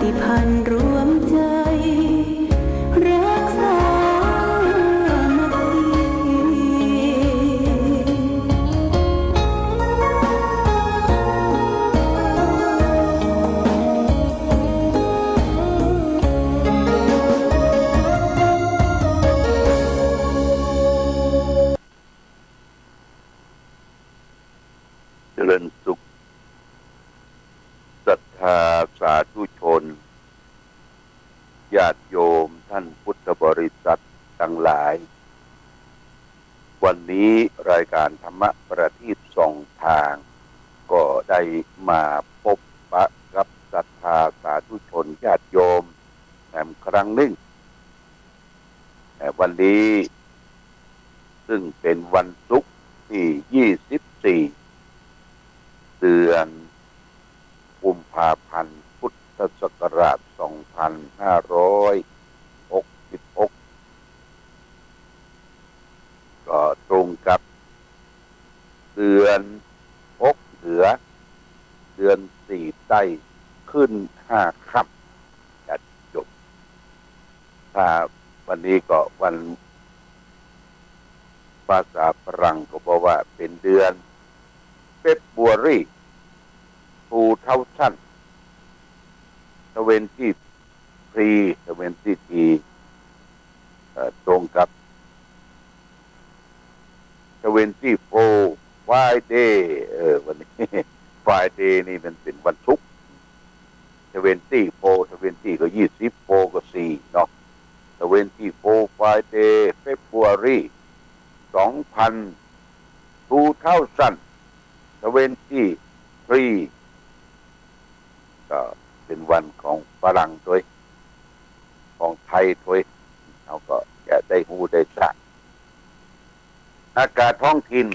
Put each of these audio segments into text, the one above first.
ติพันธ์รวมใจ ทาง ก็ได้มาพบปะกับศรัทธาสาธุชนญาติโยมแห่งครั้งหนึ่งแต่วันนี้ ซึ่งเป็นวันศุกร์ที่ 24 เดือนกุมภาพันธ์ พุทธศักราช 2566 ก็ตรงกับเดือน เหนือ เดือนสี่ใต้ขึ้นห้าค่ำจัดจบ ถ้าวันนี้ก็วันภาษาฝรั่งก็บอกว่าเป็นเดือนเฟบบัวรีทูเท่าสั้นทเวนที่ทรีทเวนที่ทีตรงกับทเวนที่โฟ ฟายเดย์เออ วันนี้ฟายเดย์นี่มันเป็นวันศุกร์ทเวนที่โฟทเวนที่ก็ยี่สิบโฟก็สี่เนาะทเวนที่โฟฟายเดย์เฟบบัวรีสองพันทูเท่าสั้นทเวนที่ทรีก็เป็นวันของฝรั่งด้วย ของไทยด้วยเราก็จะได้หูได้ทราบอากาศท้องถิ่น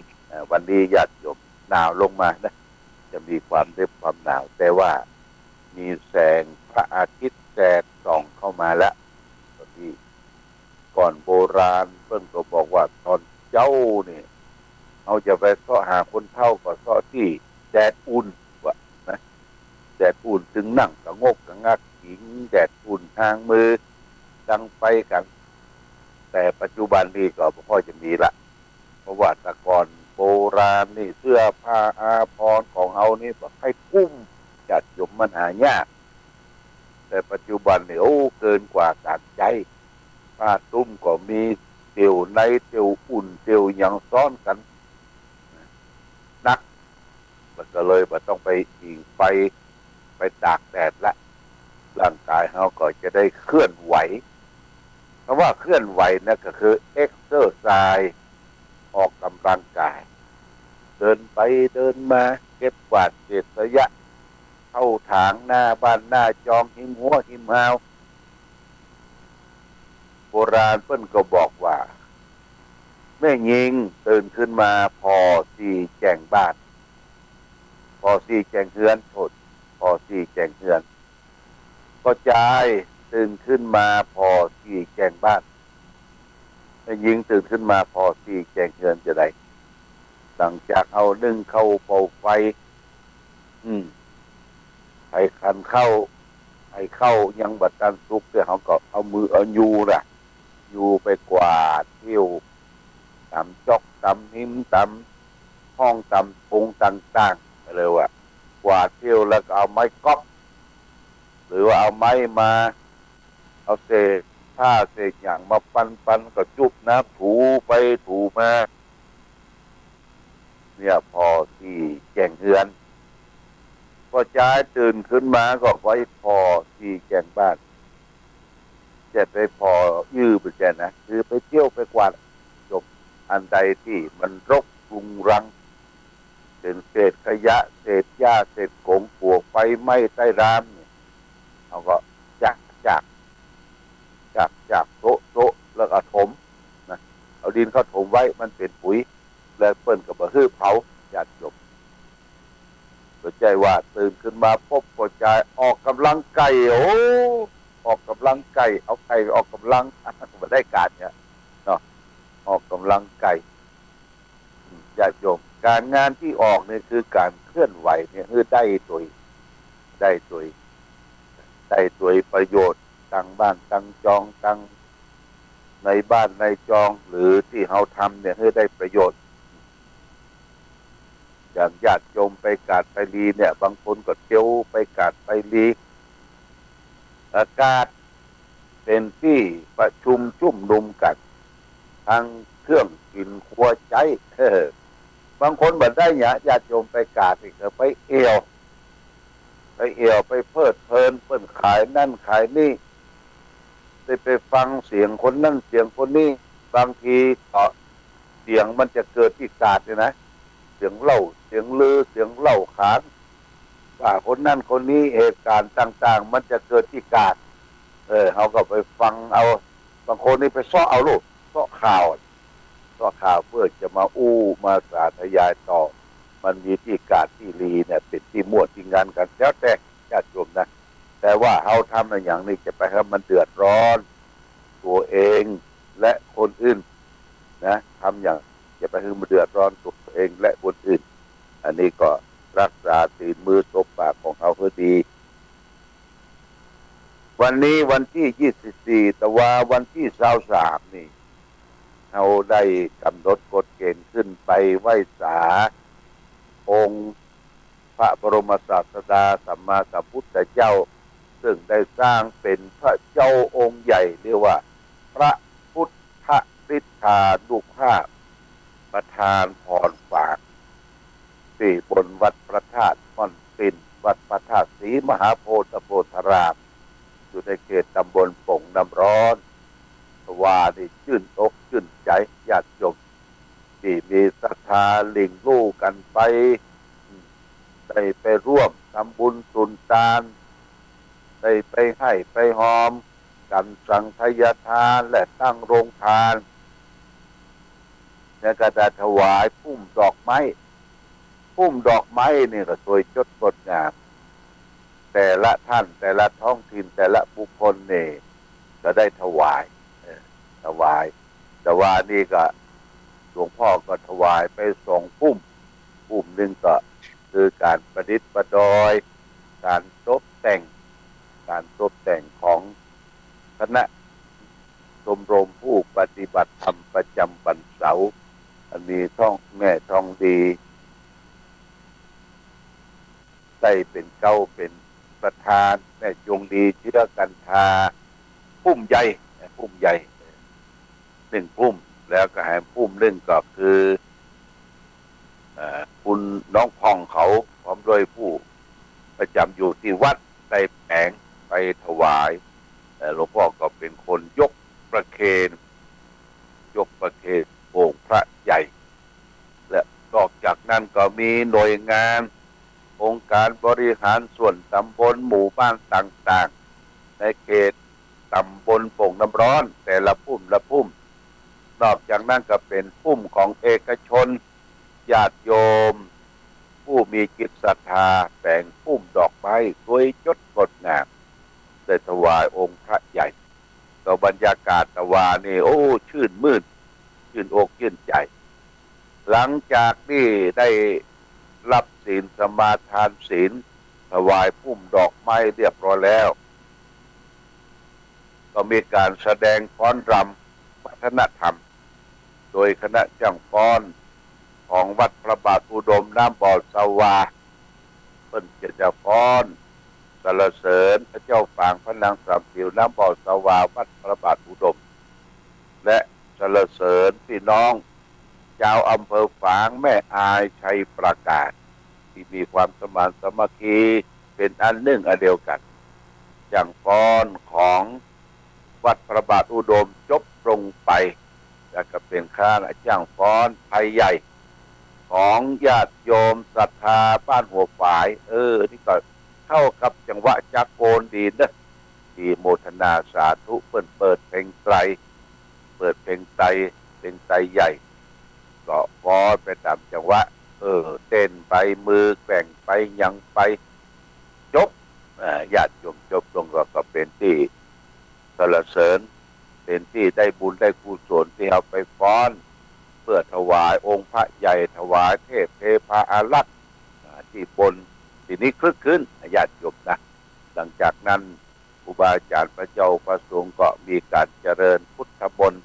วันนี้ญาติโยมหนาวลงมานะ จะมีความเรียบความหนาว แต่ว่ามีแสงพระอาทิตย์แสกส่องเข้ามาแล้วตอนที่ก่อนโบราณเพิ่นก็บอกว่าตอนเจ้าเนี่ยเอาจะไปเสาะหาคนเท่าก็เสาะที่แดดอุ่นว่านะแดดอุ่นถึงนั่งกระงกกระงักหิงแดดอุ่นทางมือดังไฟกัน แต่ปัจจุบันนี้ก็ไม่อจะมีละ เพราะว่าต่ก่อน โบราณนี่เสื้อผ้าอาภรณ์ของเฮานี่แบบให้คุ้มจัดยมมันหายากแต่ปัจจุบันเนี่ยโอ้เกินกว่าการใจผ้าตุ้มก็มีเตียวในเตียวอุ่นเตียวยังซ้อนกัน นักมันก็เลยมันต้องไปอิงไฟไปตากแดดละร่างกายเขาก็จะได้เคลื่อนไหวคำว่าเคลื่อนไหวนะก็คือเอ็กเซอร์ไซส์ออกกำลังกาย เดินไปเดินมา เก็บกวาดเศษระยะ เข้าถางหน้าบ้านหน้าจองหิมหัวหิมหาวโบราณเพิ่นก็บอกว่า แม่ยิงตื่นขึ้นมาพอสี่แจงบ้าน พอสี่แจงเฮือนโทษพอสี่แจงเฮือน ก็จายตื่นขึ้นมาพอสี่แจงบ้านแม่ยิงตื่นขึ้นมาพอสี่แจงเฮือนจะได้ หลังจากเอานึ่งเข้าเป่าไฟ อืมให้คันเข้าให้เข้ายังบัดตันสุกเดี๋ยวเขาก็เอามือเอายูน่ะยูไปกวาดเที่ยวตำจอกตำหิมตำห้องตำปุงต่างๆไปเลยว่ากวาดเที่ยวแล้วก็เอาไม้ก๊อกหรือว่าเอาไม้มา เอาเศษผ้าเศษอย่างมาปันปันๆก็จุบน้ำถูไปถูมา เนี่ยพอที่แจงเฮือนพอจ้ายตื่นขึ้นมาก็ไว้พอที่แจงบ้านจะไปพอยื้อไปแจนะคือไปเที่ยวไปกวาดจบอันใดที่มันรกรุงรังเป็นเศษขยะ เศษหญ้าเศษกงปลวกไฟไหม้ใต้รามเนี่ยเขาก็จักจักจักจักโตโต๊ะแล้วก็ถมนะเอาดินเข้าถมไว้มันเป็นปุ๋ย แล้วเปิ้นกับมาฮื้อเผาญาติโยมสนใจว่าตื่นขึ้นมาพบปวดใจออกกำลังไก่โอ้ออกกำลังไก่เอาไก่ออกกำลังมาได้การเนี่ยเนาะออกกำลังไก่อืมญาติโยมการงานที่ออกเนี่ยคือการเคลื่อนไหวเนี่ยคือได้ตัวได้ตัวได้ตัวประโยชน์ตั้งบ้านตั้งจองตั้งในบ้านในจองหรือที่เขาทำเนี่ยให้ได้ประโยชน์ อย่างญาติโยมไปกาดไปลีเนี่ย บางคนก็เที่ยวไปกาดไปลีอากาศเป็นที่ประชุมจุ่มนุมกันทางเครื่องกินครัวใจเออบางคนบัดได้เนี่ยญาติโยมไปกาดอีกไปเอวไปเอวไปเพลิดเพลินเปิ้นขายนั่นขายนี่ได้ไปฟังเสียงคนนั่นเสียงคนนี้ บางทีเสียงมันจะเกิดที่กาดเนี่ยนะ เสียงเล่า เสียงลือเสียงเล่าขานว่าคนนั่นคนนี้เหตุการณ์ต่าง ๆ มันจะเกิดที่กาดเออเขาก็ไปฟังเอาบางคนนี่ไปซ้อเอาลูกซ้อข่าวซ้อข่าวเพื่อจะมาอู้มาสาธยายต่อ มันมีที่กาดที่ลีเนี่ยเป็นที่มั่วที่งานกันแล้วแต่ญาติโยมนะแต่ว่าเขาทำในอย่างนี้จะไปให้มันเดือดร้อน ตัวเองและคนอื่นนะทำอย่าง จะไปให้มันเดือดร้อนตัวเองและคนอื่น อันนี้ก็รักษาตีนมือตบปากของเขาเพื่อดี วันนี้วันที่24แต่ว่าวันที่23นี่เราได้กำหนดกฎเกณฑ์ขึ้นไปไหว้สา องค์พระบรมศาสดาสัมมาสัมพุทธเจ้า ซึ่งได้สร้างเป็นพระเจ้าองค์ใหญ่เรียกว่า พระพุทธฤทธานุภาพ ประธานพรฝากที่บนวัดพระธาตุม่อนปินวัดพระธาตุศรีมหาโพธิ์โพธาราม อยู่ในเขตตำบลป่งน้ำร้อนว่านี่ชื่นอกชื่นใจญาติโยมที่มีศรัทธาลิงลู่กันไปได้ไปร่วมทำบุญสุนทานได้ไปให้ไปหอม กันสังทยทานและตั้งโรงทาน แล้วก็จะถวายพุ่มดอกไม้พุ่มดอกไม้นี่ก็สวยจดงดงาม แต่ละท่านแต่ละท้องถิ่นแต่ละบุคคลเนี่ยก็ได้ถวายถวายแต่ว่านี่ก็หลวงพ่อก็ถวายไปสองพุ่มพุ่มหนึ่งก็คือการประดิษฐ์ประดอย การตกแต่ง การตกแต่งของคณะชมรมผู้ปฏิบัติธรรมประจำวันเสาร์ อันนี้ท่องแม่ทองดีได้เป็นเก้าเป็นประธาน แม่จงดีเชื้อกันทาพุ่มใหญ่พุ่มใหญ่หนึ่งพุ่ม แล้วก็แหมพุ่มหนึ่องก็คืออคุณน้องพองเขาพร้อมด้วยผู้ประจำอยู่ที่วัดได้แผงไปถวายหลวงพ่อก็เป็นคนยกประเคน ยกประเคน โอ่งพระใหญ่ และนอกจากนั้นก็มีหน่วยงาน องค์การบริหารส่วนตำบลหมู่บ้านต่างๆ ในเขตตำบลโป่งน้ำร้อน แต่ละพุ่มละพุ่ม นอกจากนั้นก็เป็นพุ่มของเอกชนญาติโยม ผู้มีจิตศรัทธาแต่งพุ่มดอกไม้สวยจดงดงามได้ถวายองค์พระใหญ่ก็บรรยากาศตะวานี่โอ้ ชื่นมื่น ชื่นอกชื่นใจ หลังจากที่ได้รับศีลสมาทานศีลถวายพุ่มดอกไม้เรียบร้อยแล้ว ก็มีการแสดงฟ้อนรำวัฒนธรรม โดยคณะจ้างฟ้อนของวัดพระบาทอุดมน้ำบ่อสวาเพิ่นจะจะฟ้อนสรรเสริญพระเจ้าฝางพระนางสามผิวน้ำบ่อสวาวัดพระบาทอุดม และสรรเสริญ พี่น้อง ชาวอำเภอฝางแม่อายชัยประกาศ ที่มีความสมานสมัคคีเป็นอันหนึ่งอันเดียวกัน อย่างฟ้อนของวัดพระบาทอุดมจบลงไปแล้วก็เป็นข้าราชจ้างฟ้อนไทยใหญ่ ของญาติโยมศรัทธาบ้านหัวฝาย เออ นี่ก็เข้ากับจังหวะจักโกนดีนะที่โมทนาสาธุเปิดเปิดเพลงไตร เปิดเพลงไตร เพลงไตใหญ่เก็ฟ้อนไปตามจังหวะ เออ เต้นไปมือแกว่งไปยังไปจบญาติโยมจบลงก็ก็เป็นที่สรรเสริญ เป็นที่ได้บุญได้กุศลที่เอาไปฟ้อน เพื่อถวายองค์พระใหญ่ถวายเทพเทพาอารักษ์ที่บนที่นี้คลึกขึ้นญาติโยมนะหลังจากนั้นครูบาอาจารย์พระเจ้าประสงค์ก็มีการเจริญพุทธบนต์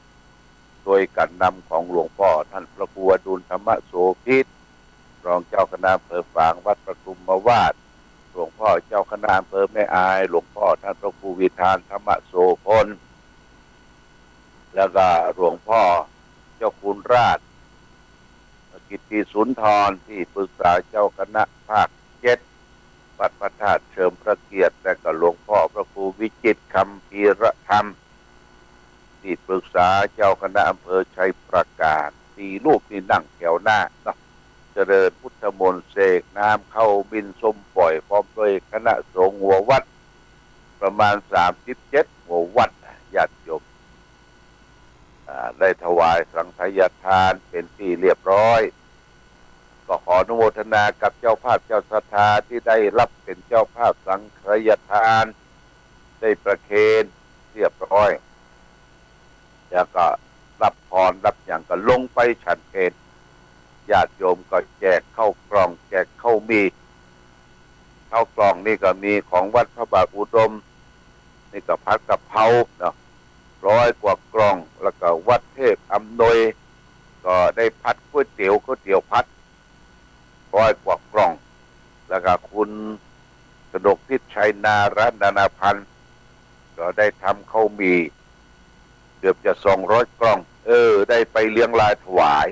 โดยการนำของหลวงพ่อท่านพระครูอดุลธรรมโสพิษรองเจ้าคณะอำเภอฝางวัดประทุมมาวาดหลวงพ่อเจ้าคณะอำเภอแม่อาย หลวงพ่อท่านพระครูวิธานธรรมโสพลแล้วก็หลวงพ่อเจ้าคุณราช กิติสุนทรที่ปรึกษาเจ้าคณะภาคเจ็ดวัดพระธาตุเชิมพระเกียรติและก็หลวงพ่อพระครูวิจิตคำพีระธรรม ที่ปรึกษาเจ้าคณะอำเภอชัยประการสี่รูปที่นั่งแถวหน้าเนาะเจริญพุทธมนต์เสกน้ำเข้าบินสมปล่อยพร้อมด้วยคณะสงฆ์หัววัด ประมาณสามสิบเจ็ดหัววัดญาติโยมได้ถวายสังฆยทานเป็นที่เรียบร้อยก็ขออนุโมทนากับเจ้าภาพเจ้าศรัทธาที่ได้รับเป็นเจ้าภาพสังฆยทาน ได้ประเคนเรียบร้อย แล้วก็รับพรรับอย่างก็ลงไปฉันเพลญาติโยมก็แจกเข้ากล่อง แจกเข้ามีเข้ากล่องนี่ก็มีของวัดพระบาทอุดม นี่ก็พัดกะเพราเนาะร้อยกว่ากล่องแล้วก็วัดเทพอำนวยก็ได้พัดก๋วยเตี๋ยวก๋วยเตี๋ยวพัดร้อยกว่ากล่อง แล้วก็คุณกระดกพิชัยนารัตนาพันธ์ก็ได้ทำข้าวมี กือบจะสองร้อยกล่อง เออ ได้ไปเลี้ยงลายถวาย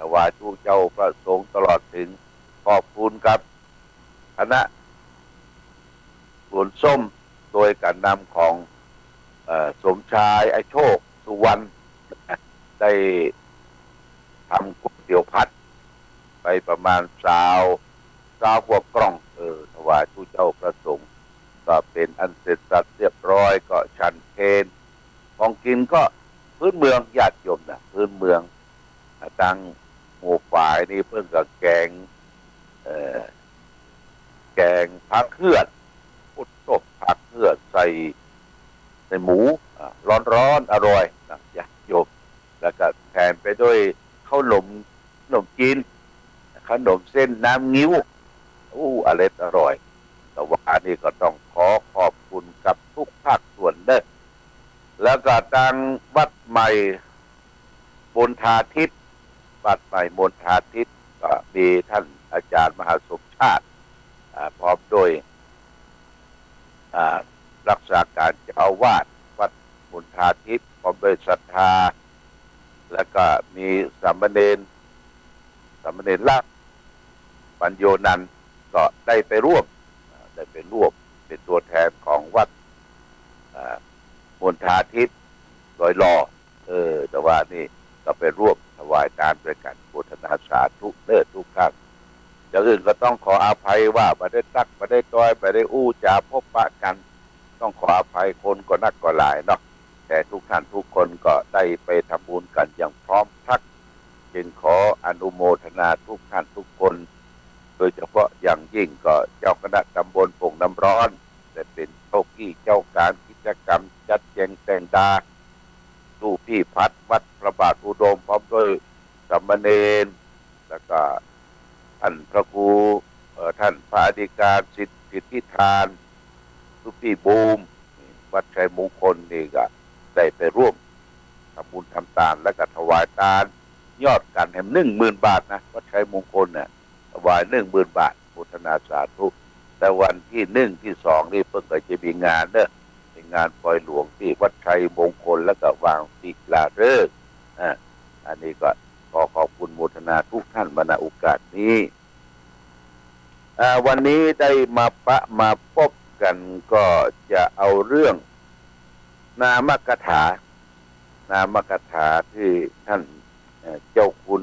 ถวายทุกเจ้าพระสงฆ์ตลอดถึงขอบคุณครับคณะสวนส้มโดยการนำของออสมชายไอโชค สุวรรณได้ทำก๋วยเตี๋ยวผัด ไปประมาณสาวสาวกว่ากล่อง เออถวายทุกเจ้าพระสงฆ์ก็เป็นอันเสร็จสัดเรียบร้อยก็ชันเพน ของกินก็พื้นเมืองญาติโยมนะพื้นเมืองตั้งหมู่ฝ่ายนี่เพิ่งกับแกงแกงผักเหือดพุดตบผักเหือดใส่ใส่หมูร้อนร้อนอร่อยนะญาติโยมแล้วก็แทนไปด้วยข้าวหนมขนมจีนขนมเส้นน้ำงิ้วอู้อร่อยอร่อยแต่ว่านนี้ก็ต้องขอขอบคุณกับทุกภาคส่วนเด้อ แล้วก็ทางวัดใหม่บนทาทิศวัดใหม่มนทาทิศก็มีท่านอาจารย์มหาสมชาติพร้อมโดยอ่ารักษาการเจ้าวาสวัดมนทาทิศพร้อมโดยศรัทธา แล้วก็มีสามเณรสามเณรลักปัญโยนันก็ได้ไปร่วมได้ไปร่วมเป็นตัวแทนของวัด มณฑาทิพย์ลอยลอเออ แต่ว่านี่ก็ไปร่วมถวายการด้วยกันโฆษณาสาธุเลิศทุกครั้งอย่างอื่นก็ต้องขออภัยว่าไม่ได้ตักไม่ได้ต้อยไม่ได้อู้จาพบปะกัน ต้องขออภัยคนก็นักก็หลายเนาะแต่ทุกท่านทุกคนก็ได้ไปทำบุญกันอย่างพร้อมพรัก จึงขออนุโมทนาทุกท่านทุกคน โดยเฉพาะอย่างยิ่งก็เจ้าคณะตำบลปงน้ำร้อน แต่เป็นเจ้ากี้เจ้าการกิจกรรม จัดแจงแต่งดาลูกพี่พัดวัดพระบาทอุดมพร้อมด้วยสามเณรแล้วก็ท่านพระครูท่านพระอธิการสิทธิพิธานลูกพี่บูม วัดชัยมงคลนี่ก็ได้ไปร่วมทำบุญทำทานและก็ถวายทาน ยอดกันแห่งหนึ่งหมื่นบาทนะวัดชัยมงคลเนี่ยถวายหนึ่งหมื่นบาทพุทธนาสาธุ แต่วันที่หนึ่งที่สองนี่เพิ่งก็จะมีงานเนอะเป็นงานปล่อยหลวงที่วัดชัยมงคลแล้วก็วางศิลาฤกษ์อ่าอันนี้ก็ขอขอบคุณโมทนาทุกท่านมาณโอกาสนี้อ่วันนี้ได้มาปะมาพบกันก็จะเอาเรื่อง นามกถา นามกถาที่ท่านเอ่อเจ้าคุณ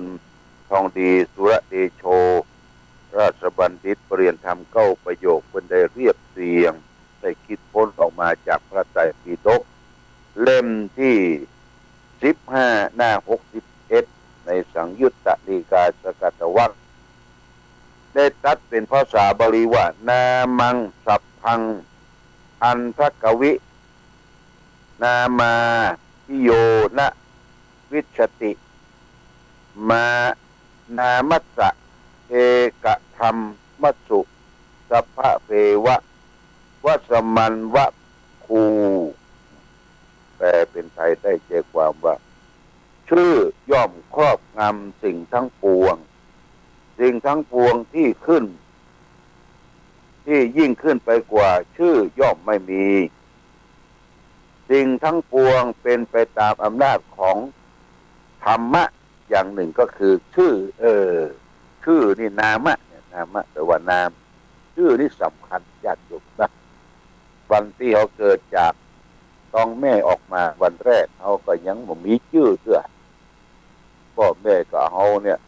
ทองดีสุรเดโช ราชบัณฑิตเปลี่ยนทำเก้าประโยคเป็นได้เรียบเรียงได้คิดพ้นออกมาจากพระไตรปิฎกเล่มที่สิบห้าหน้าหกสิบเอ็ดในสังยุตตนิกาสกัตวัคได้ตัดเป็นภาษาบาลีว่า นามังสัพพัง อันทกวิ นามาพิโยนะ วิชติ มานามัสสะ เอกธรรมมัสุสัพพะเภวะวสมันวะคูแปลเป็นไทยได้ใจความว่า ชื่อย่อมครอบงำสิ่งทั้งปวง สิ่งทั้งปวงที่ขึ้น ที่ยิ่งขึ้นไปกว่า ชื่อย่อมไม่มี สิ่งทั้งปวงเป็นไปตามอำนาจของธรรมะอย่างหนึ่งก็คือชื่อ เออ ชื่อนี่นามะเนี่ยนามะแต่ว่านาม ชื่อนี่สำคัญญาติโยมนะวันที่เขาเกิดจากต้องแม่ออกมาวันแรกเขาก็ยังบ่มีชื่อเสื้อพ่อแม่ก็เอาเนี่ย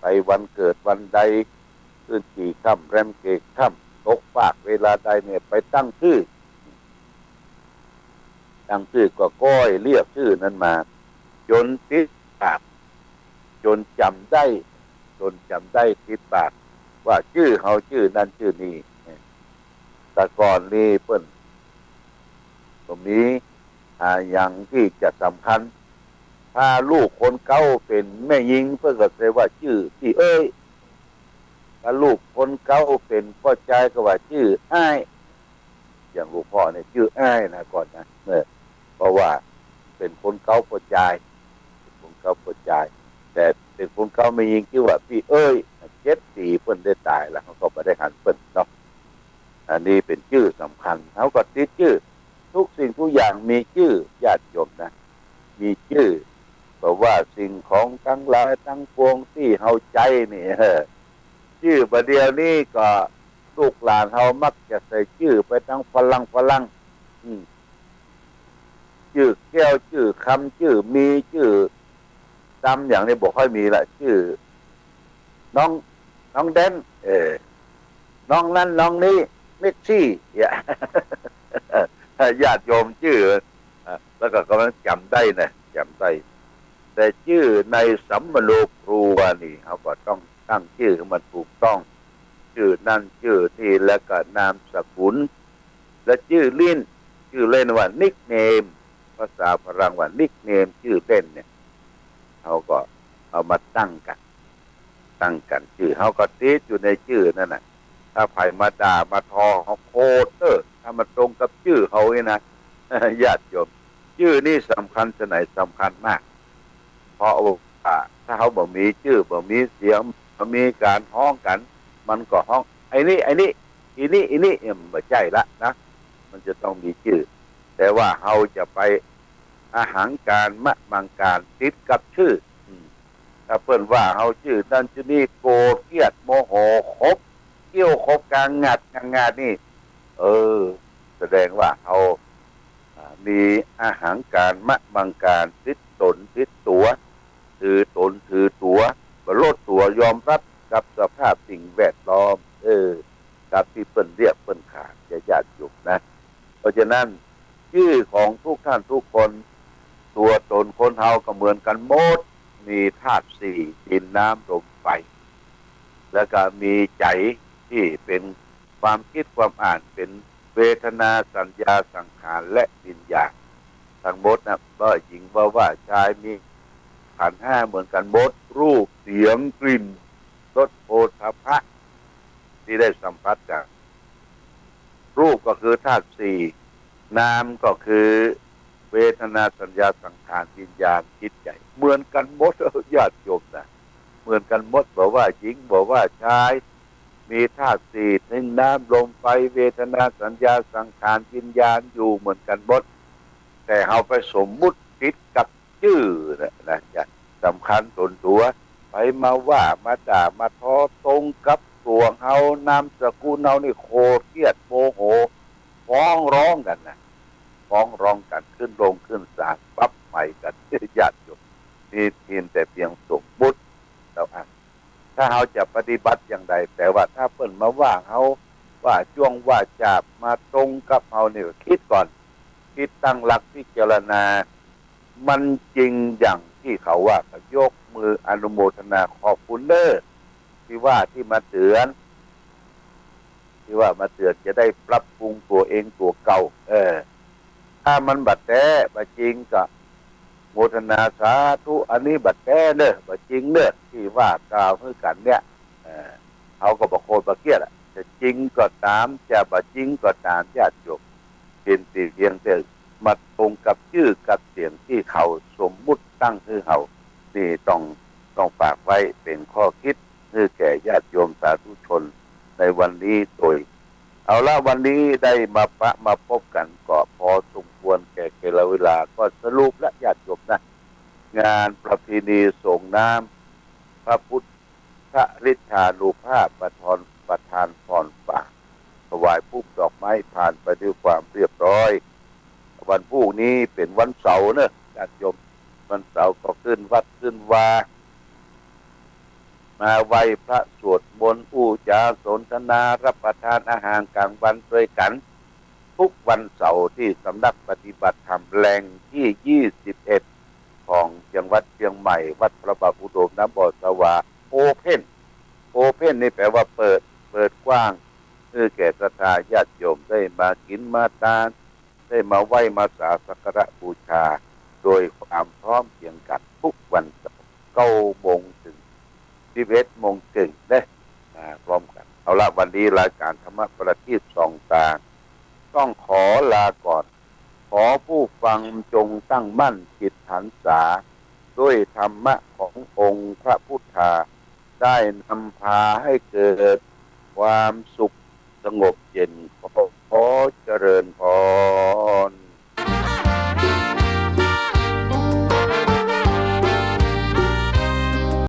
ไปวันเกิดวันใดขึ้นกี่ค่ำแรมเกกค่ำตกฟากเวลาใดเนี่ย ไปตั้งชื่อตั้งชื่อก็ก้อยเรียกชื่อนั้นมา จนติดปากจนจำได้ จนจำได้ติดปาก ว่าชื่อเขาชื่อนั่นชื่อนี้แต่ก่อนนี้เปิ้นตรงนี้อย่างที่จะสำคัญ ถ้าลูกคนเก้าเป็นแม่ยิงเพื่อก็เลยว่าชื่อพี่เอ้ยถ้าลูกคนเก้าเป็นพ่อใจก็ว่าชื่ออ้ายอย่างลูกพ่อเนี่ยชื่ออ้ายนะก่อนนะเนี่ยเพราะว่าเป็นคนเก้าพ่อใจเป็นคนเก้าพ่อใจ แต่เป็นคนเก้าไม่ยิงชื่อว่าพี่เอ้ยเจ็ดปีเปิ้นได้ตายแล้วเขาก็ไม่ได้หันเปิ้นเนาะอันนี้เป็นชื่อสำคัญเขาก็ติดชื่อ ทุกสิ่งทุกอย่างมีชื่อญาติโยมนะ มีชื่อเพราะว่าสิ่งของทั้งหลายทั้งปวงที่เฮาใจนี่ชื่อประเดียวนี้ก็ลูกหลานเฮามักจะใส่ชื่อไปทั้งฝรั่งฝรั่งอืมชื่อแก้วชื่อคำชื่อมีชื่อ จำอย่างนี้บอกค่อยมีละชื่อ น้อง น้องเดนเออน้องนั้นน้องนี้เมสซี่อย่าญาติโยมชื่อแล้วก็กำลังจำได้นะจำได้ แต่ชื่อในสัมมโนครัวนี่เขาก็ต้องตั้งชื่อมันถูกต้อง ชื่อนั่นชื่อที่แล้วก็นามสกุล และชื่อลิ้นชื่อเล่นว่านิกเนมภาษาฝรั่งว่านิกเนมชื่อเล่นเนี่ย เขาก็เอามาตั้งกัน ตั้งกันชื่อเขาก็ติดอยู่ในชื่อนั่นน่ะ ถ้าไผ่มาด่ามาทอเขาโคตรเออถ้ามันตรงกับชื่อเขาเนี่ยนะญาติโยมชื่อนี่สำคัญสไหนสำคัญมาก เพราะว่าถ้าเขาบ่มีชื่อบ่มีเสียงบ่มีการห้องกัน มันก็ห้องไอ้นี่ไอ้นี่อีนี่อีนี่เนี่ยมันไม่ใช่ละนะมันจะต้องมีชื่อ แต่ว่าเขาจะไป อาหารการมะมังการติดกับชื่อถ้าเพิ่นว่าเขาชื่อนั่นชื่อนี่โกรธเกียดโมโหคบเกี่ยวคบกลางงัดกลางงานนี่ เออ แสดงว่าเขามีอาหารการมะมังการติดตนติดตัวถือตนถือตัวบรลดตัวยอมรับกับสภาพสิ่งแวดล้อม เออกับที่เปิ้นเรียกเปิ้นขาดจะญาติอยู่นะ เพราะฉะนั้นชื่อของทุกท่านทุกคน คนเฮาก็เหมือนกันหมด มีธาตุสี่ดินน้ำลมไฟ แล้วก็มีใจที่เป็นความคิดความอ่านเป็นเวทนาสัญญาสังขารและวิญญาณทั้งหมดนะว่าหญิงว่าว่าชายมีขันห้าเหมือนกันหมด รูปเสียงกลิ่นรสโผฏฐัพะที่ได้สัมผัสกันรูปก็คือธาตุสี่นามก็คือ เวทนาสัญญาสังขารวิญญาณจิตใจเหมือนกันหมดญาติโยมนะเหมือนกันหมดบอกว่าหญิงบอกว่าชาย มีธาตุสี่ถึงน้ำลมไฟเวทนาสัญญาสังขารวิญญาณอยู่เหมือนกันหมดแต่เอาไปสมมุติติดกับชื่อนะนะจะสำคัญตนตัว ไปมาว่ามาด่ามาท้อตรงกับตัวเฮานามสกุลเฮานี่โคตรเครียดโมโหฟ้องร้องกันนะ ฟ้องร้องกันขึ้นลงขึ้นศาลปั๊บใหม่กันญาติโยมนี่เพียงแต่เพียงสมมุติเราอ่านถ้าเราจะปฏิบัติอย่างใด แต่ว่าถ้าเปิ้นมาว่าเขาว่าจ้วงว่าจาบมาตรงกับเขาเนี่ยคิดก่อน คิดตั้งหลักพิจารณา มันจริงอย่างที่เขาว่ายกมืออนุโมทนาขอบคุณเด้อที่ว่าที่มาเตือน ที่ว่ามาเตือนจะได้ปรับปรุงตัวเองตัวเก่า เออ ถ้ามันบัดแท้บัดจริงก็โมทนาสาธุอันนี้บัดแท้เด้อบัดจริงเด้อที่ว่ากล่าวให้กันเนี่ยเขาก็บอกโคตรบักเกียดอะจะจริงก็ตามจะบัดจริงก็ตามญาติโยมเป็นตีเพียงแต่มาตรงกับชื่อกับเสียงที่เขาสมมุติตั้งคือเขานี่ต้องต้องฝากไว้เป็นข้อคิดเพื่อแก่ญาติโยมสาธุชนในวันนี้โดย เอาละวันนี้ได้มาปะมาพบกันก็พอสมควรแก่เว ลา ก็สรุปและญาติโยมนะงานประเพณีส่งน้ำพระพุทธฤทธานุภาพประทานประทานพรป่ากถวายผู้ดอกไม้ผ่านไปด้วยความเรียบร้อย วันพรุ่งนี้เป็นวันเสาร์เนอะญาติโยมวันเสาร์ก็ขึ้นวัดขึ้นวามาไหวพระสวดมนต์อู้จาสนทนารับประทานอาหารกลางวันด้วยกัน ทุกวันเสาร์ที่สำนักปฏิบัติธรรมแรงที่ 21 ของจังหวัดเชียงใหม่ วัดพระบาทอุดมน้ำบ่อสวาโอเพนโอเพนนี่แปลว่าเปิด เปิดกว้างเพื่อแก่ศรัทธาญาติโยมได้มากินมาทาน ได้มาไหว้มาสาสักการะบูชา โดยความพร้อมเพียงกันทุกวันเสาร์เก้าโมงถึงสิบเอ็ดโมงครึ่งได้มาพร้อมกัน เอาละวันนี้รายการธรรมะประทีปสองตา ต้องขอลาก่อน ขอผู้ฟังจงตั้งมั่นจิตหันษา ด้วยธรรมะขององค์พระพุทธา ได้นำพาให้เกิดความสุขสงบเย็นขอขอเจริญพร